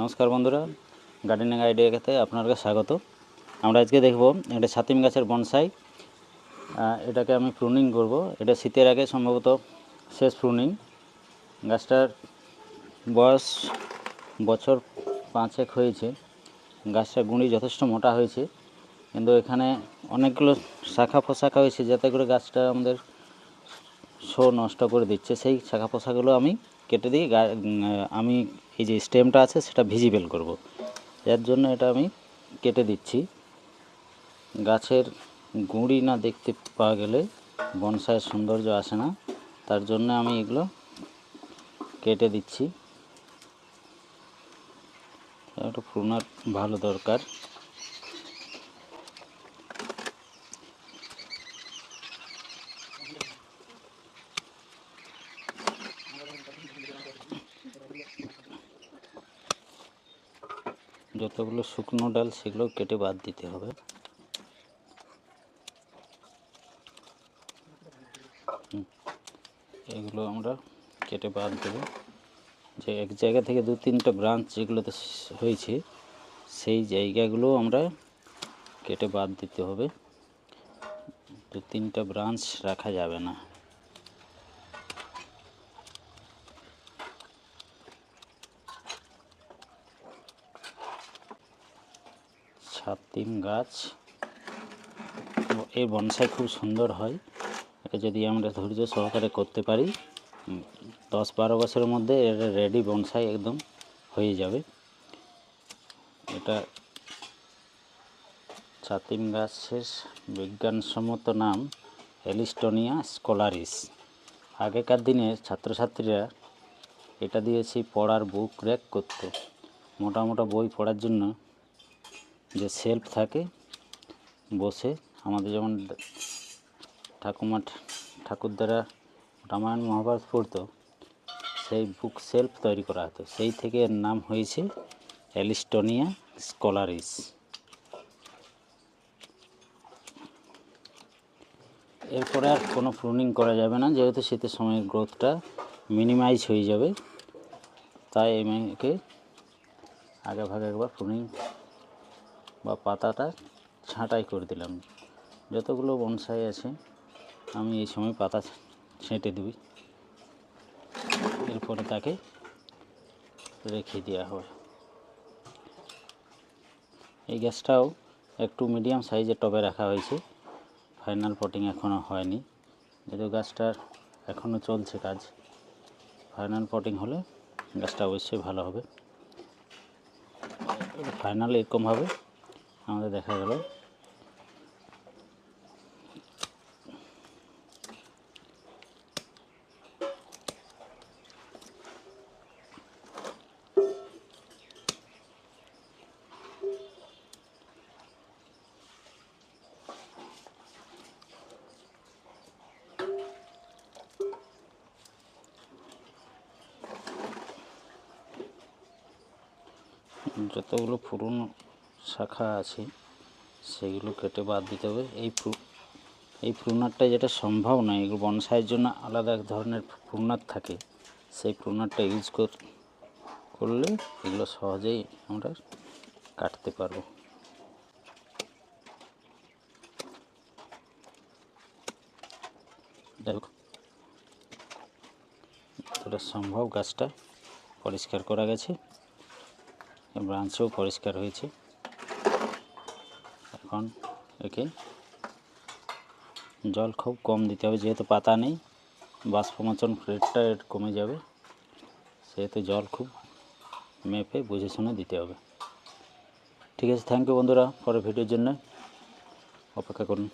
নমস্কার বন্ধুরা গার্ডেনিং আইডিয়াতে আপনাদেরকে স্বাগত। আমরা আজকে দেখব এটা ছাতিম গাছের বনসাই। এটাকে আমি প্রুনিং করব। এটা শীতের আগে সম্ভবত শেষ প্রুনিং গাছটার বয়স বছর পাঁচেক হয়েছে। গাছটার গুঁড়ি যথেষ্ট মোটা হয়েছে। কিন্তু এখানে অনেকগুলো শাখা পোশাখা হয়েছে, যাতে করে গাছটা আমাদের শো নষ্ট করে দিচ্ছে। সেই শাখা পোশাকগুলো আমি কেটে দিয়ে আমি এই যে স্টেমটা আছে সেটা ভিজিবেল করব। এর জন্য এটা আমি কেটে দিচ্ছি। গাছের গুঁড়ি না দেখতে পাওয়া গেলে বনসাইয়ের সৌন্দর্য আসে না। তার জন্য আমি এগুলো কেটে দিচ্ছি। একটু প্রুনার ভালো দরকার। যতগুলো শুকনো ডাল সেগুলো কেটে বাদ দিতে হবে। এগুলো আমরা কেটে বাদ দেবো। যে এক জায়গা থেকে দু তিনটা ব্রাঞ্চ যেগুলোতে হয়েছে, সেই জায়গাগুলো আমরা কেটে বাদ দিতে হবে। দু তিনটা ব্রাঞ্চ রাখা যাবে না। ছাতিম গাছ। এই বনসাই খুব সুন্দর হয়। এটা যদি আমরা ধৈর্য সহকারে করতে পারি দশ বারো বছরের মধ্যে এটা রেডি বনসাই একদম হয়ে যাবে। এটা ছাতিম গাছের বিজ্ঞানসম্মত নাম এলিস্টোনিয়া স্কলারিস আগেকার দিনে ছাত্রছাত্রীরা এটা দিয়েছি পড়ার বুক র্যাক করতো। মোটা মোটা বই পড়ার জন্য যে সেলফ থাকে, বসে আমাদের যেমন ঠাকুমা ঠাকুরদারা রামায়ণ মহাভারত পড়তো, সেই বুক সেলফ তৈরি করা হতো। সেই থেকে এর নাম হয়েছে অ্যালিস্টোনিয়া স্কলারিস এরপরে আর কোনো প্রুনিং করা যাবে না, যেহেতু শীতের সময় গ্রোথটা মিনিমাইজ হয়ে যাবে, তাই একে আগে ভাগে একবার প্রুনিং বা পাতাটা ছাঁটাই করে দিলাম। যতগুলো বনসাই আছে, আমি এই সময় পাতা ছেঁটে দিবি। এরপরে তাকে রেখে দেওয়া হবে। এই গ্যাসটাও একটু মিডিয়াম সাইজের টবে রাখা হয়েছে। ফাইনাল পটিং এখনও হয়নি। যেহেতু গাছটার এখনও চলছে কাজ, ফাইনাল পটিং হলে গাছটা অবশ্যই ভালো হবে। ফাইনাল এরকমভাবে আমাদের দেখা গেল যতগুলো পুরনো শাখা আছে, সেগুলো কেটে বাদ দিতে হবে। এই ফ্রু- এই প্রুনারটা যেটা সম্ভব নয়, এগুলো বনসাইয়ের জন্য আলাদা এক ধরনের প্রুনার থাকে। সেই প্রুনারটা ইউজ কর, করলে এগুলো সহজেই আমরা কাটতে পারব। যতটা সম্ভব গাছটা পরিষ্কার করা গেছে ব্রাঞ্চও পরিষ্কার হয়েছে। এখন একে জল খুব কম দিতে হবে, যেহেতু পাতা নেই, বাষ্পমোচন রেটটা কমে যাবে। সেহেতু জল খুব মেপে, বুঝে শুনে দিতে হবে। ঠিক আছে থ্যাংক ইউ বন্ধুরা পরে ভিডিওর জন্য। অপেক্ষা করুন।